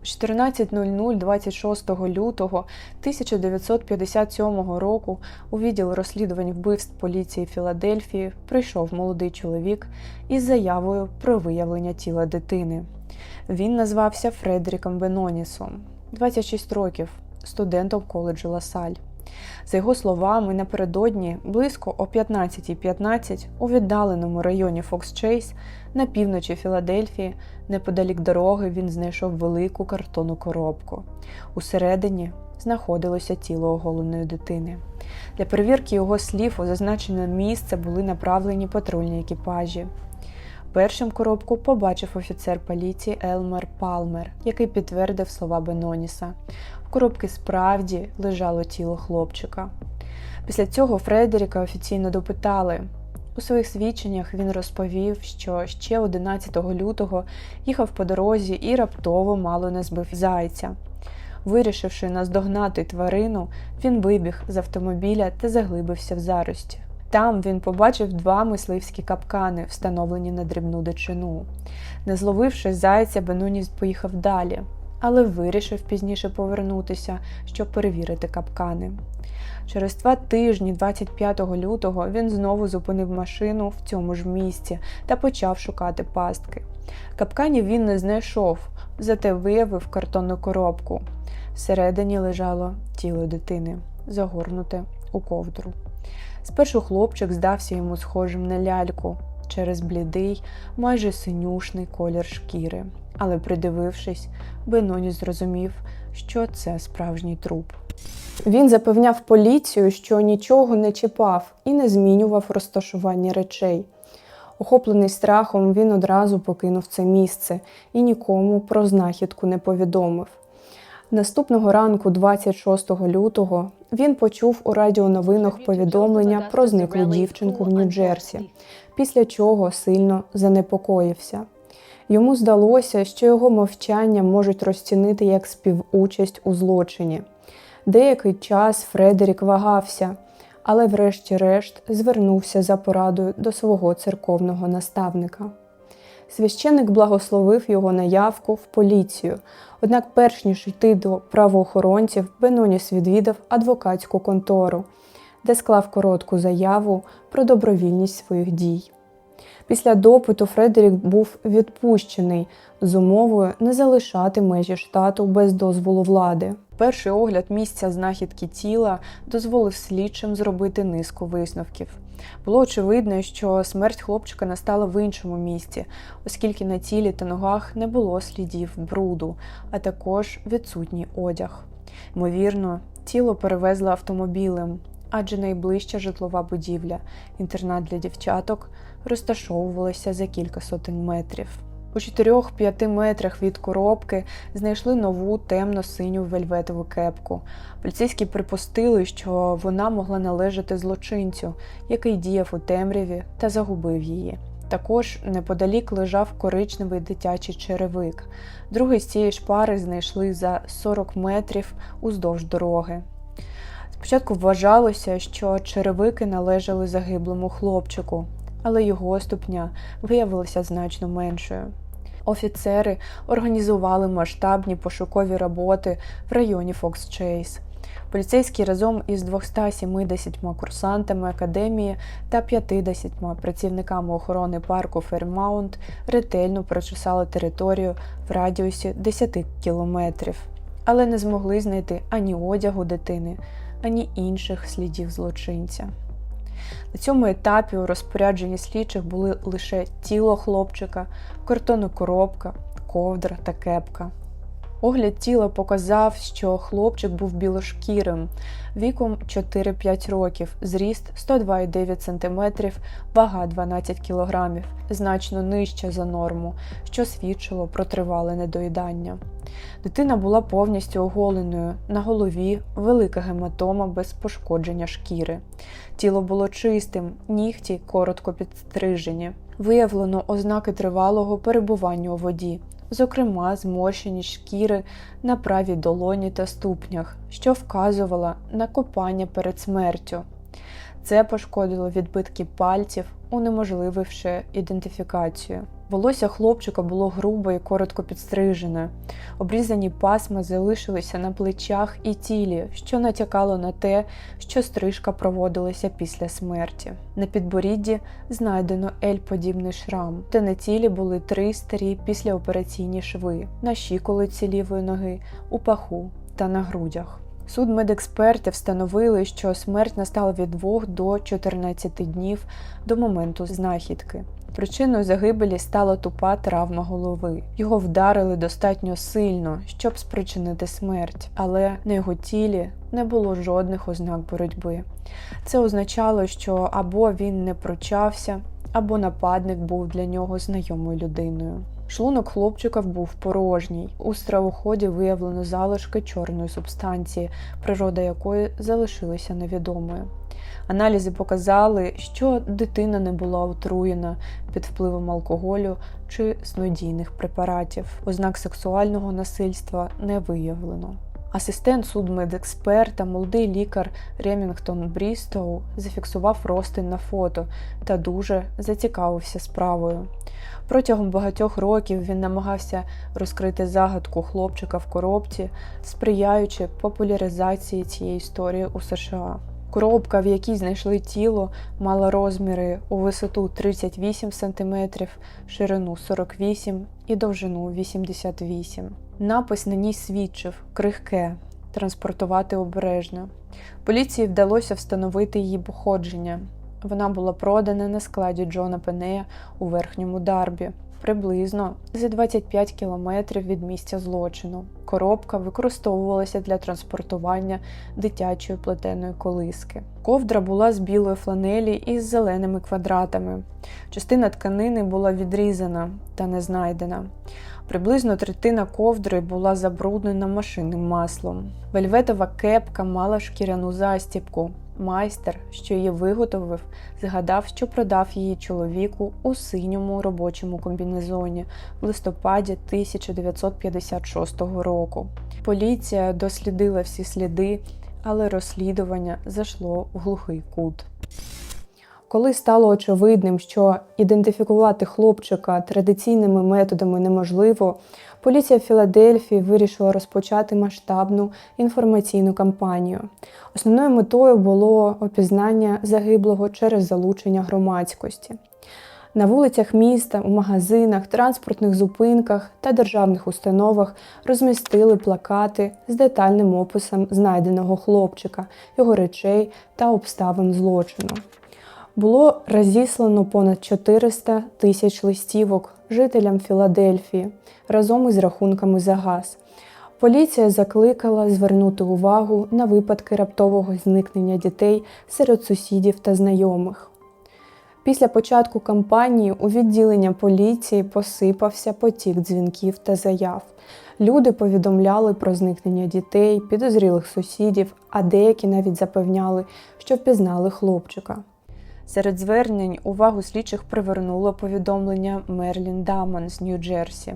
О 14.00 26 лютого 1957 року у відділ розслідувань вбивств поліції Філадельфії прийшов молодий чоловік із заявою про виявлення тіла дитини. Він назвався Фредеріком Бенонісом, 26 років, студентом коледжу Ласаль. За його словами, напередодні близько о 15.15 у віддаленому районі Фокс-Чейз на півночі Філадельфії, неподалік дороги, він знайшов велику картонну коробку. Усередині знаходилося тіло оголеної дитини. Для перевірки його слів у зазначене місце були направлені патрульні екіпажі. Першим коробку побачив офіцер поліції Елмер Палмер, який підтвердив слова Беноніса. В коробці справді лежало тіло хлопчика. Після цього Фредеріка офіційно допитали. У своїх свідченнях він розповів, що ще 11 лютого їхав по дорозі і раптово мало не збив зайця. Вирішивши наздогнати тварину, він вибіг з автомобіля та заглибився в зарості. Там він побачив два мисливські капкани, встановлені на дрібну дичину. Не зловивши зайця, Бенуніс поїхав далі, але вирішив пізніше повернутися, щоб перевірити капкани. Через два тижні, 25 лютого, він знову зупинив машину в цьому ж місці та почав шукати пастки. Капканів він не знайшов, зате виявив картонну коробку. Всередині лежало тіло дитини, загорнуте у ковдру. Спершу хлопчик здався йому схожим на ляльку через блідий, майже синюшний колір шкіри. Але, придивившись, Беноні зрозумів, що це справжній труп. Він запевняв поліцію, що нічого не чіпав і не змінював розташування речей. Охоплений страхом, він одразу покинув це місце і нікому про знахідку не повідомив. Наступного ранку, 26 лютого, він почув у радіоновинах повідомлення про зниклу дівчинку в Нью-Джерсі, після чого сильно занепокоївся. Йому здалося, що його мовчання можуть розцінити як співучасть у злочині. Деякий час Фредерік вагався, але, врешті-решт, звернувся за порадою до свого церковного наставника. Священик благословив його на явку в поліцію. Однак, перш ніж йти до правоохоронців, Беноніс відвідав адвокатську контору, де склав коротку заяву про добровільність своїх дій. Після допиту Фредерік був відпущений з умовою не залишати межі штату без дозволу влади. Перший огляд місця знахідки тіла дозволив слідчим зробити низку висновків. Було очевидно, що смерть хлопчика настала в іншому місці, оскільки на тілі та ногах не було слідів бруду, а також відсутній одяг. Ймовірно, тіло перевезли автомобілем, адже найближча житлова будівля, інтернат для дівчаток, розташовувалася за кілька сотень метрів. У 4-5 метрах від коробки знайшли нову темно-синю вельветову кепку. Поліцейські припустили, що вона могла належати злочинцю, який діяв у темряві та загубив її. Також неподалік лежав коричневий дитячий черевик. Другий з цієї ж пари знайшли за 40 метрів уздовж дороги. Спочатку вважалося, що черевики належали загиблому хлопчику, але його ступня виявилася значно меншою. Офіцери організували масштабні пошукові роботи в районі Фокс-Чейз. Поліцейські разом із 270 курсантами академії та 50 працівниками охорони парку Фермаунт ретельно прочесали територію в радіусі 10 кілометрів, але не змогли знайти ані одягу дитини, ані інших слідів злочинця. На цьому етапі у розпорядженні слідчих були лише тіло хлопчика, картонна коробка, ковдра та кепка. Огляд тіла показав, що хлопчик був білошкірим, віком 4-5 років, зріст 102,9 см, вага 12 кг, значно нижча за норму, що свідчило про тривале недоїдання. Дитина була повністю оголеною, на голові велика гематома без пошкодження шкіри. Тіло було чистим, нігті коротко підстрижені. Виявлено ознаки тривалого перебування у воді зокрема зморщені шкіри на правій долоні та ступнях, що вказувала на копання перед смертю. Це пошкодило відбитки пальців, унеможлививши ідентифікацію. Волосся хлопчика було грубо і коротко підстрижене. Обрізані пасма залишилися на плечах і тілі, що натякало на те, що стрижка проводилася після смерті. На підборідді знайдено ель-подібний шрам, де на тілі були три старі післяопераційні шви на щиколиці лівої ноги, у паху та на грудях. Суд медексперти встановили, що смерть настала від 2 до 14 днів до моменту знахідки. Причиною загибелі стала тупа травма голови. Його вдарили достатньо сильно, щоб спричинити смерть, але на його тілі не було жодних ознак боротьби. Це означало, що або він не прочався, або нападник був для нього знайомою людиною. Шлунок хлопчика був порожній. У стравоході виявлено залишки чорної субстанції, природа якої залишилася невідомою. Аналізи показали, що дитина не була отруєна під впливом алкоголю чи снодійних препаратів. Ознак сексуального насильства не виявлено. Асистент судмедексперта, молодий лікар Ремінгтон Брістоу зафіксував розтин на фото та дуже зацікавився справою. Протягом багатьох років він намагався розкрити загадку хлопчика в коробці, сприяючи популяризації цієї історії у США. Коробка, в якій знайшли тіло, мала розміри у висоту 38 см, ширину 48 і довжину 88 Напис на ній свідчив крихке, транспортувати обережно. Поліції вдалося встановити її походження. Вона була продана на складі Джона Пенея у верхньому Дарбі, приблизно за 25 кілометрів від місця злочину. Коробка використовувалася для транспортування дитячої плетеної колиски. Ковдра була з білої фланелі із зеленими квадратами. Частина тканини була відрізана та не знайдена. Приблизно третина ковдри була забруднена машинним маслом. Вельветова кепка мала шкіряну застібку. Майстер, що її виготовив, згадав, що продав її чоловіку у синьому робочому комбінезоні в листопаді 1956 року. Поліція дослідила всі сліди, але розслідування зайшло в глухий кут. Коли стало очевидним, що ідентифікувати хлопчика традиційними методами неможливо, поліція Філадельфії вирішила розпочати масштабну інформаційну кампанію. Основною метою було опізнання загиблого через залучення громадськості. На вулицях міста, у магазинах, транспортних зупинках та державних установах розмістили плакати з детальним описом знайденого хлопчика, його речей та обставин злочину було розіслано понад 400 тисяч листівок жителям Філадельфії разом із рахунками за газ. Поліція закликала звернути увагу на випадки раптового зникнення дітей серед сусідів та знайомих. Після початку кампанії у відділення поліції посипався потік дзвінків та заяв. Люди повідомляли про зникнення дітей, підозрілих сусідів, а деякі навіть запевняли, що впізнали хлопчика. Серед звернень увагу слідчих привернуло повідомлення Мерлін Даман з Нью-Джерсі.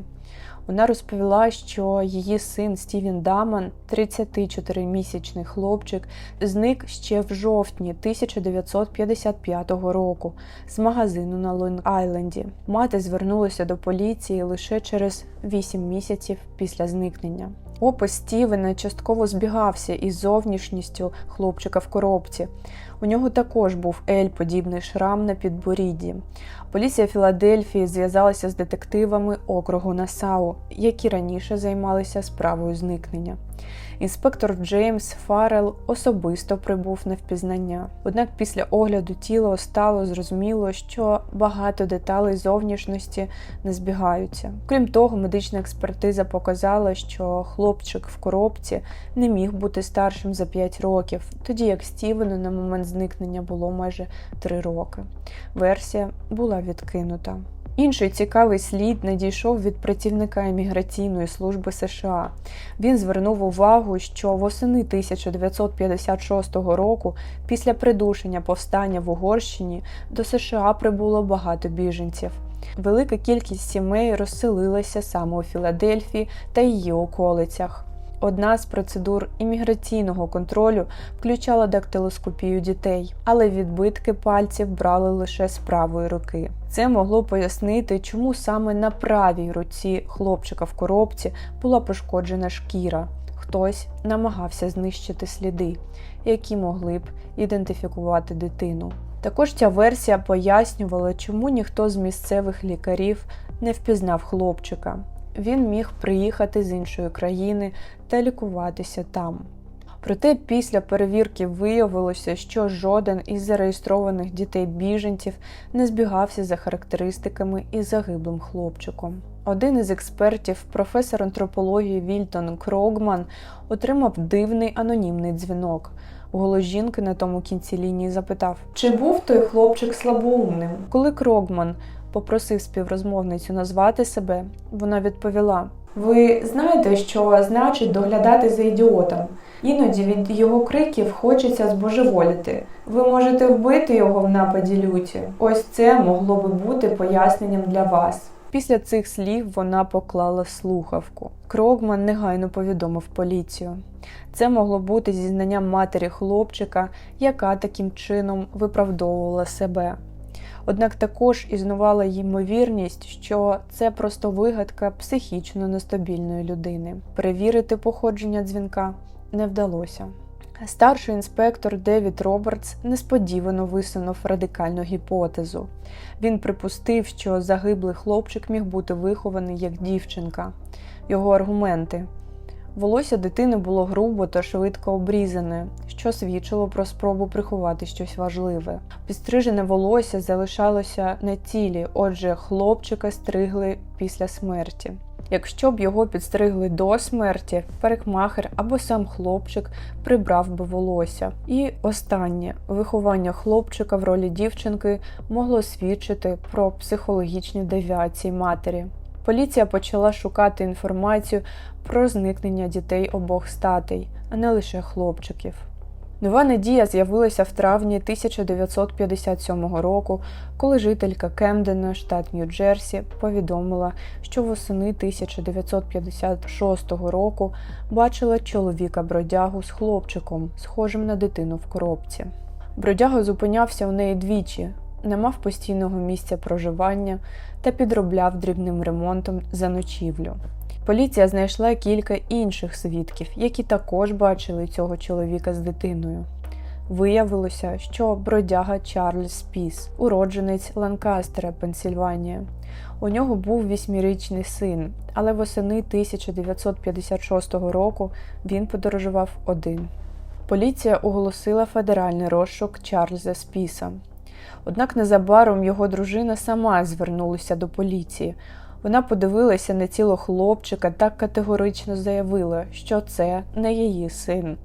Вона розповіла, що її син Стівен Даман, 34-місячний хлопчик, зник ще в жовтні 1955 року з магазину на Лонг-Айленді. Мати звернулася до поліції лише через 8 місяців після зникнення. Опис Стівена частково збігався із зовнішністю хлопчика в коробці. У нього також був ель-подібний шрам на підборідді. Поліція Філадельфії зв'язалася з детективами округу Насау, які раніше займалися справою зникнення. Інспектор Джеймс Фаррел особисто прибув на впізнання. Однак після огляду тіла стало зрозуміло, що багато деталей зовнішності не збігаються. Крім того, медична експертиза показала, що хлопчик в коробці не міг бути старшим за 5 років, тоді як Стівену на момент зникнення було майже 3 роки. Версія була відкинута. Інший цікавий слід надійшов від працівника імміграційної служби США. Він звернув увагу, що восени 1956 року, після придушення повстання в Угорщині, до США прибуло багато біженців. Велика кількість сімей розселилася саме у Філадельфії та її околицях. Одна з процедур імміграційного контролю включала дактилоскопію дітей, але відбитки пальців брали лише з правої руки. Це могло пояснити, чому саме на правій руці хлопчика в коробці була пошкоджена шкіра. Хтось намагався знищити сліди, які могли б ідентифікувати дитину. Також ця версія пояснювала, чому ніхто з місцевих лікарів не впізнав хлопчика. Він міг приїхати з іншої країни та лікуватися там. Проте після перевірки виявилося, що жоден із зареєстрованих дітей біженців не збігався за характеристиками із загиблим хлопчиком. Один із експертів, професор антропології Вільтон Крогман, отримав дивний анонімний дзвінок. Голос жінки на тому кінці лінії запитав: Чи був той хлопчик слабоумним? Коли Крогман попросив співрозмовницю назвати себе, вона відповіла: Ви знаєте, що значить доглядати за ідіотом. Іноді від його криків хочеться збожеволіти. Ви можете вбити його в нападі люті. Ось це могло би бути поясненням для вас. Після цих слів вона поклала слухавку. Крогман негайно повідомив поліцію. Це могло бути зізнанням матері хлопчика, яка таким чином виправдовувала себе. Однак також існувала ймовірність, що це просто вигадка психічно нестабільної людини. Перевірити походження дзвінка не вдалося. Старший інспектор Девід Робертс несподівано висунув радикальну гіпотезу. Він припустив, що загиблий хлопчик міг бути вихований як дівчинка. Його аргументи. Волосся дитини було грубо та швидко обрізане, що свідчило про спробу приховати щось важливе. Підстрижене волосся залишалося на тілі, отже, хлопчика стригли після смерті. Якщо б його підстригли до смерті, парикмахер або сам хлопчик прибрав би волосся. І останнє виховання хлопчика в ролі дівчинки могло свідчити про психологічні девіації матері. Поліція почала шукати інформацію про зникнення дітей обох статей, а не лише хлопчиків. Нова надія з'явилася в травні 1957 року, коли жителька Кемдена, штат Нью-Джерсі, повідомила, що восени 1956 року бачила чоловіка бродягу з хлопчиком, схожим на дитину в коробці. Бродяга зупинявся у неї двічі, не мав постійного місця проживання та підробляв дрібним ремонтом за ночівлю. Поліція знайшла кілька інших свідків, які також бачили цього чоловіка з дитиною. Виявилося, що бродяга Чарльз Спіс, уродженець Ланкастера, Пенсільванія. У нього був вісьмирічний син, але восени 1956 року він подорожував один. Поліція оголосила федеральний розшук Чарльза Спіса. Однак незабаром його дружина сама звернулася до поліції. Вона подивилася на тіло хлопчика та категорично заявила, що це не її син.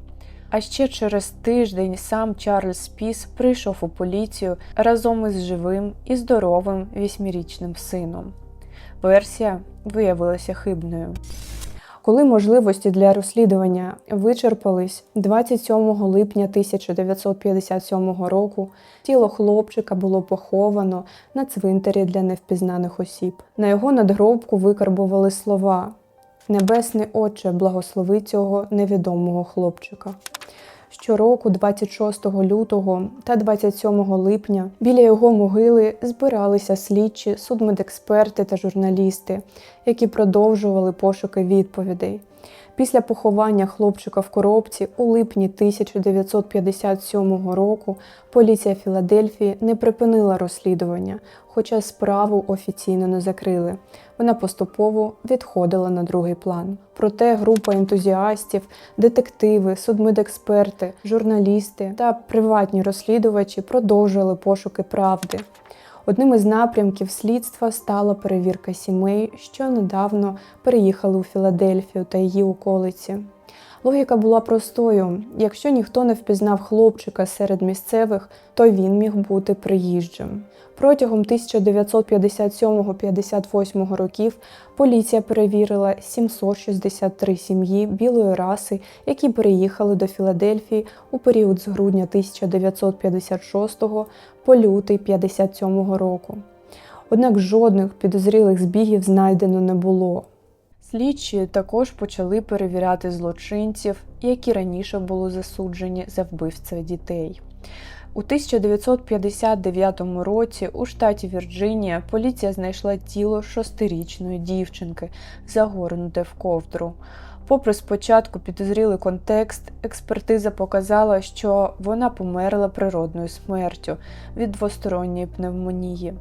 А ще через тиждень сам Чарльз Спіс прийшов у поліцію разом із живим і здоровим вісьмирічним сином. Версія виявилася хибною. Коли можливості для розслідування вичерпались 27 липня 1957 року, тіло хлопчика було поховано на цвинтарі для невпізнаних осіб. На його надгробку викарбували слова Небесний Отче, благослови цього невідомого хлопчика. Щороку, 26 лютого та 27 липня, біля його могили збиралися слідчі, судмедексперти та журналісти, які продовжували пошуки відповідей. Після поховання хлопчика в коробці у липні 1957 року поліція Філадельфії не припинила розслідування, хоча справу офіційно не закрили. Вона поступово відходила на другий план. Проте група ентузіастів, детективи, судмедексперти, журналісти та приватні розслідувачі продовжували пошуки правди. Одним із напрямків слідства стала перевірка сімей, що недавно переїхали у Філадельфію та її околиці. Логіка була простою: якщо ніхто не впізнав хлопчика серед місцевих, то він міг бути приїжджим. Протягом 1957-58 років поліція перевірила 763 сім'ї білої раси, які переїхали до Філадельфії у період з грудня 1956 по лютий 57 року. Однак жодних підозрілих збігів знайдено не було. Слідчі також почали перевіряти злочинців, які раніше були засуджені за вбивство дітей. У 1959 році у штаті Вірджинія поліція знайшла тіло шостирічної дівчинки, загорнуте в ковдру. Попри спочатку підозрілий контекст, експертиза показала, що вона померла природною смертю від двосторонньої пневмонії.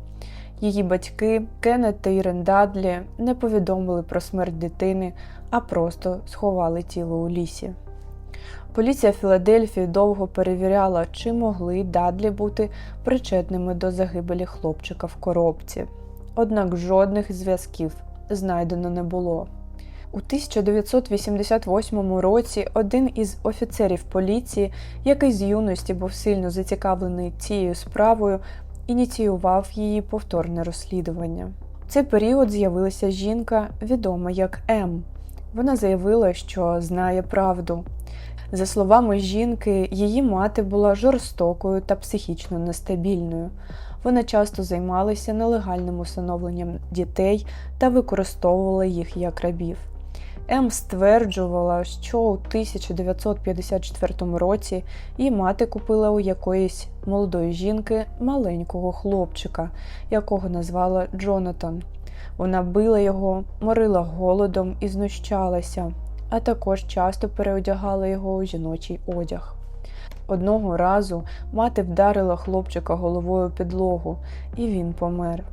Її батьки Кеннет та Ірен Дадлі не повідомили про смерть дитини, а просто сховали тіло у лісі. Поліція Філадельфії довго перевіряла, чи могли Дадлі бути причетними до загибелі хлопчика в коробці. Однак жодних зв'язків знайдено не було. У 1988 році один із офіцерів поліції, який з юності був сильно зацікавлений цією справою, ініціював її повторне розслідування. В цей період з'явилася жінка, відома як М. Вона заявила, що знає правду. За словами жінки, її мати була жорстокою та психічно нестабільною. Вона часто займалася нелегальним усиновленням дітей та використовувала їх як рабів. М стверджувала, що у 1954 році її мати купила у якоїсь молодої жінки маленького хлопчика, якого назвала Джонатан. Вона била його, морила голодом і знущалася, а також часто переодягала його у жіночий одяг. Одного разу мати вдарила хлопчика головою підлогу, і він помер.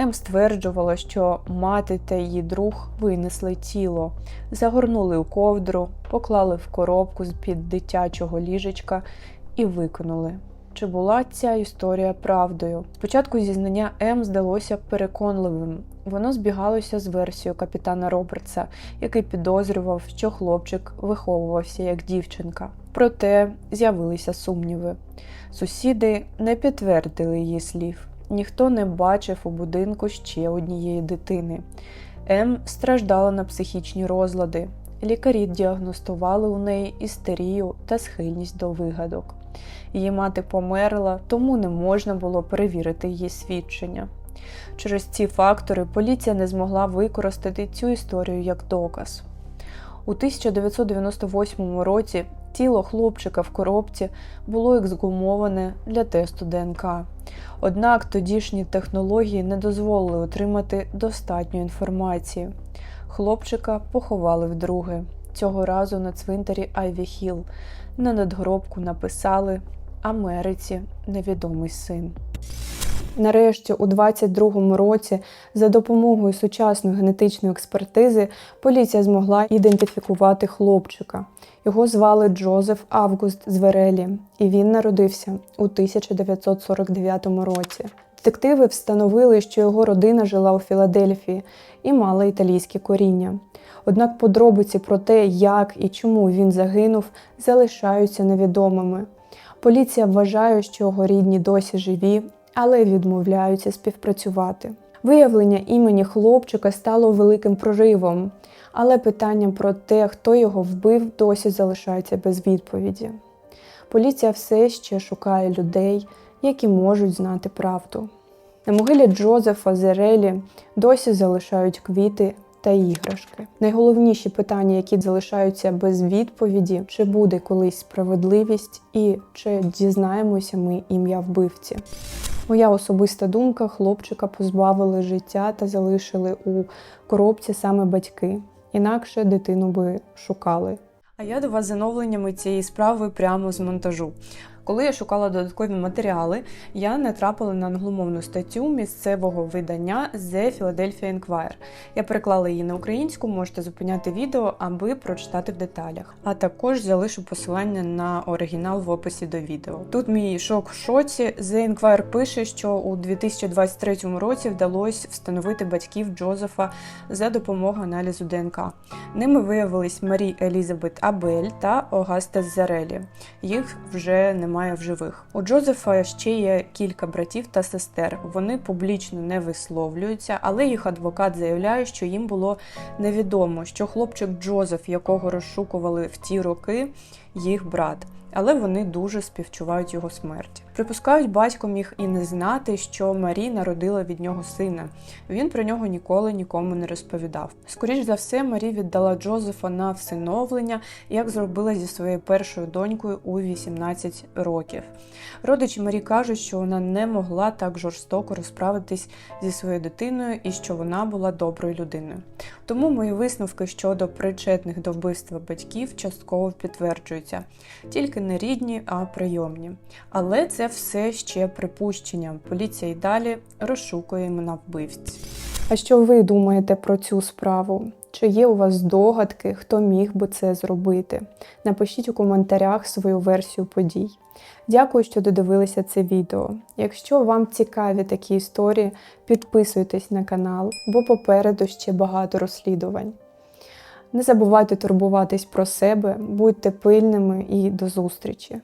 М стверджувала, що мати та її друг винесли тіло, загорнули у ковдру, поклали в коробку з під дитячого ліжечка і викинули. Чи була ця історія правдою? Спочатку зізнання М здалося переконливим. Воно збігалося з версією капітана Робертса, який підозрював, що хлопчик виховувався як дівчинка. Проте з'явилися сумніви. Сусіди не підтвердили її слів. Ніхто не бачив у будинку ще однієї дитини. М страждала на психічні розлади. Лікарі діагностували у неї істерію та схильність до вигадок. Її мати померла, тому не можна було перевірити її свідчення. Через ці фактори поліція не змогла використати цю історію як доказ. У 1998 році тіло хлопчика в коробці було ексгумоване для тесту ДНК. Однак тодішні технології не дозволили отримати достатньо інформації. Хлопчика поховали вдруге. Цього разу на цвинтарі Айві Хіл. На надгробку написали Америці невідомий син. Нарешті, у 22-му році, за допомогою сучасної генетичної експертизи, поліція змогла ідентифікувати хлопчика. Його звали Джозеф Август Зверелі, і він народився у 1949 році. Детективи встановили, що його родина жила у Філадельфії і мала італійське коріння. Однак подробиці про те, як і чому він загинув, залишаються невідомими. Поліція вважає, що його рідні досі живі, але відмовляються співпрацювати. Виявлення імені хлопчика стало великим проривом, але питання про те, хто його вбив, досі залишається без відповіді. Поліція все ще шукає людей, які можуть знати правду. На могилі Джозефа Зерелі досі залишають квіти та іграшки. Найголовніші питання, які залишаються без відповіді, чи буде колись справедливість і чи дізнаємося ми ім'я вбивці. Моя особиста думка: хлопчика позбавили життя та залишили у коробці саме батьки. Інакше дитину би шукали. А я до вас з оновленнями цієї справи прямо з монтажу. Коли я шукала додаткові матеріали, я натрапила на англомовну статтю місцевого видання The Philadelphia Inquirer. Я переклала її на українську, можете зупиняти відео, аби прочитати в деталях. А також залишу посилання на оригінал в описі до відео. Тут мій шок в шоці. The Inquirer пише, що у 2023 році вдалося встановити батьків Джозефа за допомогою аналізу ДНК. Ними виявились Марі Елізабет Абель та Огаста Зарелі. Їх вже немає в живих. У Джозефа ще є кілька братів та сестер. Вони публічно не висловлюються, але їх адвокат заявляє, що їм було невідомо, що хлопчик Джозеф, якого розшукували в ті роки, їх брат. Але вони дуже співчувають його смерті. Припускають, батько міг і не знати, що Марі народила від нього сина. Він про нього ніколи нікому не розповідав. Скоріш за все, Марі віддала Джозефа на всиновлення, як зробила зі своєю першою донькою у 18 років. Родичі Марі кажуть, що вона не могла так жорстоко розправитись зі своєю дитиною і що вона була доброю людиною. Тому мої висновки щодо причетних до вбивства батьків частково підтверджуються, тільки не рідні, а прийомні. Але це все ще припущення. Поліція й далі розшукує імена вбивць. А що ви думаєте про цю справу? Чи є у вас здогадки, хто міг би це зробити? Напишіть у коментарях свою версію подій. Дякую, що додивилися це відео. Якщо вам цікаві такі історії, підписуйтесь на канал, бо попереду ще багато розслідувань. Не забувайте турбуватись про себе, будьте пильними і до зустрічі!